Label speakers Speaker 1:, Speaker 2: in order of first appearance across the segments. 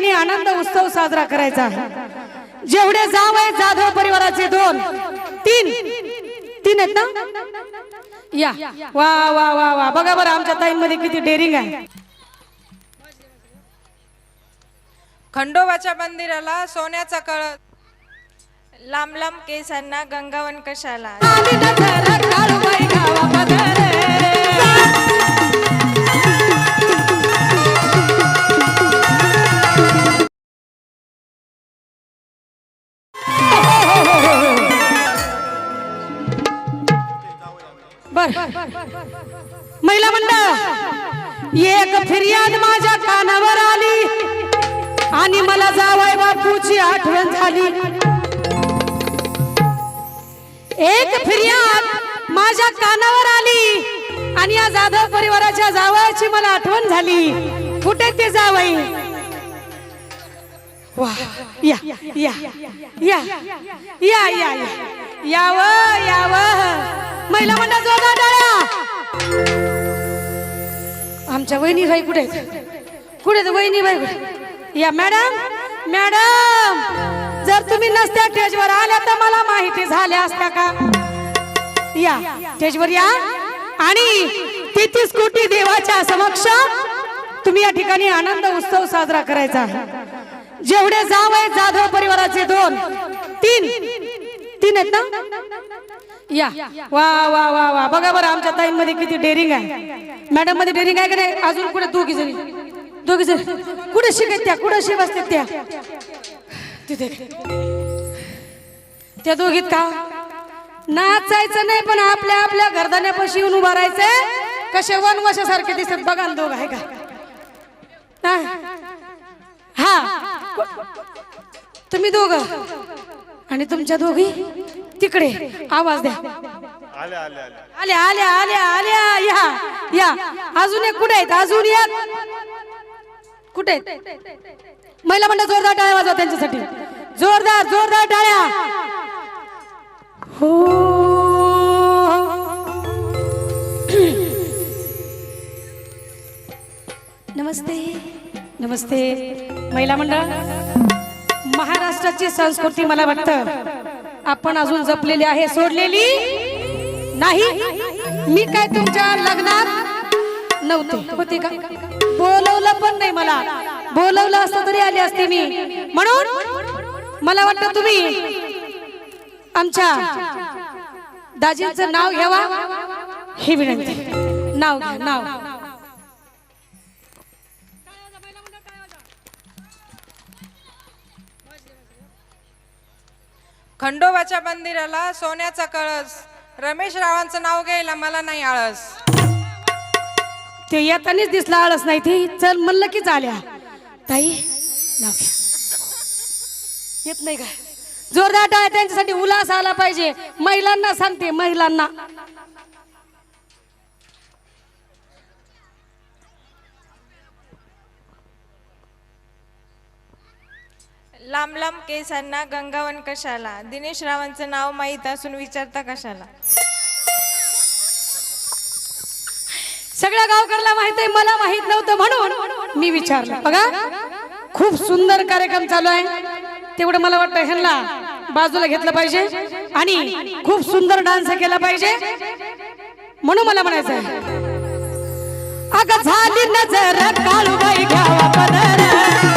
Speaker 1: ठिकाणी आनंद उत्सव साजरा करायचा आहे. जेवढे जाव आहेत जाधव परिवाराचे दोन तीन. तीन आहेत ना? या. वा वा वा वा. बघा बरं आमच्या ताईंमध्ये किती डेअरिंग आहे.
Speaker 2: खंडोबाच्या मंदिराला सोन्याचा कळस लांब लांब केसांना गंगावन कशाला?
Speaker 1: बर. महिला मंडळ एक फिर्याद माझ्या कानावर आली आणि मला जावाय बापूची आठवण झाली. एक फिर्याद माझ्या कानावर आली आणि या जाधव परिवाराच्या जावयाची मला आठवण झाली. कुठे ते जावई? वा या या या या या या. याव याव. महिला मंडळ जोरदार टाळ्या आमच्या वहिनी भाई कुठे कुठे आहेत वहिनी भाई कुठे या मॅडम मॅडम. जर तुम्ही नसत्या स्टेजवर आल्या तर मला माहिती झाल्या असत्या का? या स्टेजवर या. आणि तेहतीस कोटी देवाच्या समक्ष तुम्ही या ठिकाणी आनंद उत्सव साजरा करायचा. आहे जेवढे जाव आहेत जाधव परिवाराचे दोन तीन तीन आहेत ना? या. वा वा वा वा. बघा बरं आमच्या ताईंमध्ये किती डेअरिंग आहे. मॅडममध्ये डेअरिंग आहे का नाही? अजून कुठे दोघी जणी? दोघी जणी. कुठे शिकत त्या? कुठे शिव असतात त्या? तिथे. त्या दोघीत का? नाचायचं नाही पण आपल्या आपल्या घरदाण्यापाशी येऊन उभा राहायचंय. कसे वनवशासारखे दिसत बघा ना दोघ आहे का? हा. तुम्ही दोघ. आणि तुमच्या दोघी? तिकडे. आवाज द्या. आल्या आल्या आल्या आल्या या या. अजून एक कुठे आहेत? अजून एक? कुठे आहेत? महिला मंडळ जोरदार टाळ्या वाजवा त्यांच्यासाठी. जोरदार जोरदार टाळ्या. हो. नमस्ते. नमस्ते. महिला मंडळ. महाराष्ट्राची संस्कृती मला वाटतं आपण अजून जपलेली आहे सोडलेली नाही. मी काय तुमच्या लग्नात नव्हते होते का? बोलवलं पण नाही मला. बोलवलं असतं तरी आली असते मी. म्हणून मला वाटतं तुम्ही आमच्या दाजींचं नाव घ्यावा ही विनंती. नाव नाव.
Speaker 2: खंडोबाच्या मंदिराला सोन्याचा कळस. रमेश रावांचं नाव घ्यायला मला नाही आळस.
Speaker 1: ते येतानीच दिसला आळस नाही ती. चल म्हणलं की चाल्या ताई नाव घ्या. येत नाही का? जोरदार टाळ्या त्यांच्यासाठी उल्हास आला पाहिजे. महिलांना सांगते महिलांना.
Speaker 2: लांब लांब केसांना गंगावन कशाला? दिनेश रावांचं नाव माहीत असून विचारता कशाला?
Speaker 1: सगळ्या गावकरला माहीत आहे मला माहीत नव्हतं म्हणून मी विचारलं. बघा खूप सुंदर कार्यक्रम चालू आहे. तेवढं मला वाटतं ह्यांना बाजूला घेतलं पाहिजे आणि खूप सुंदर डान्स केला पाहिजे म्हणून मला म्हणायचं आहे. अगं झाली नजर काळूबाई घ्यावा पदर.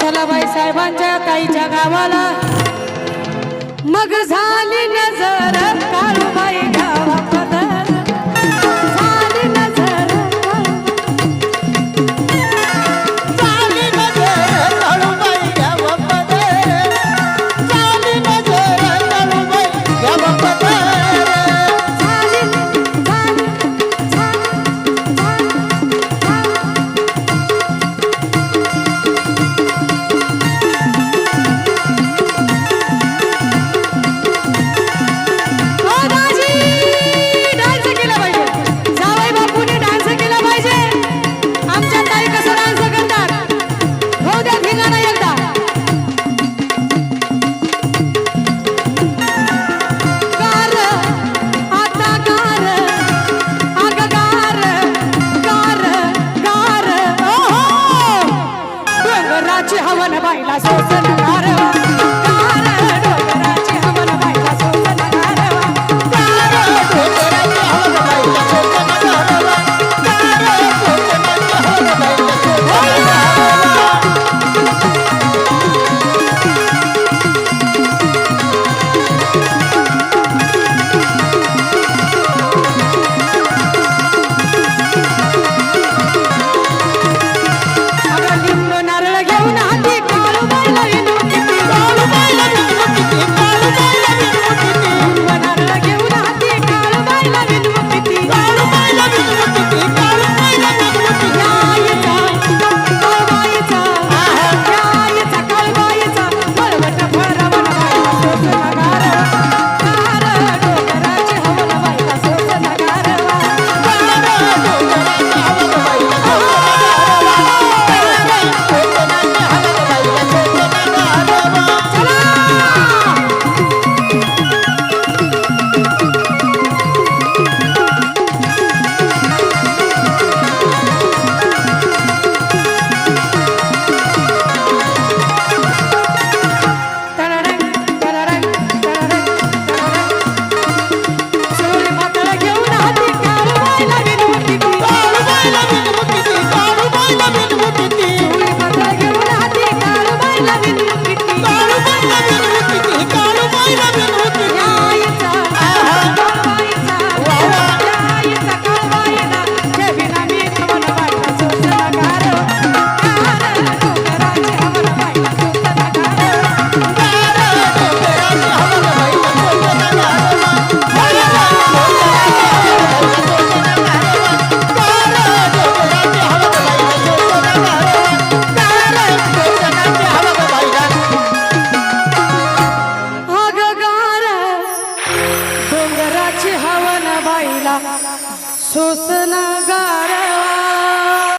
Speaker 1: चला बाई साहेबांच्या ताईच्या गावाला. मग झा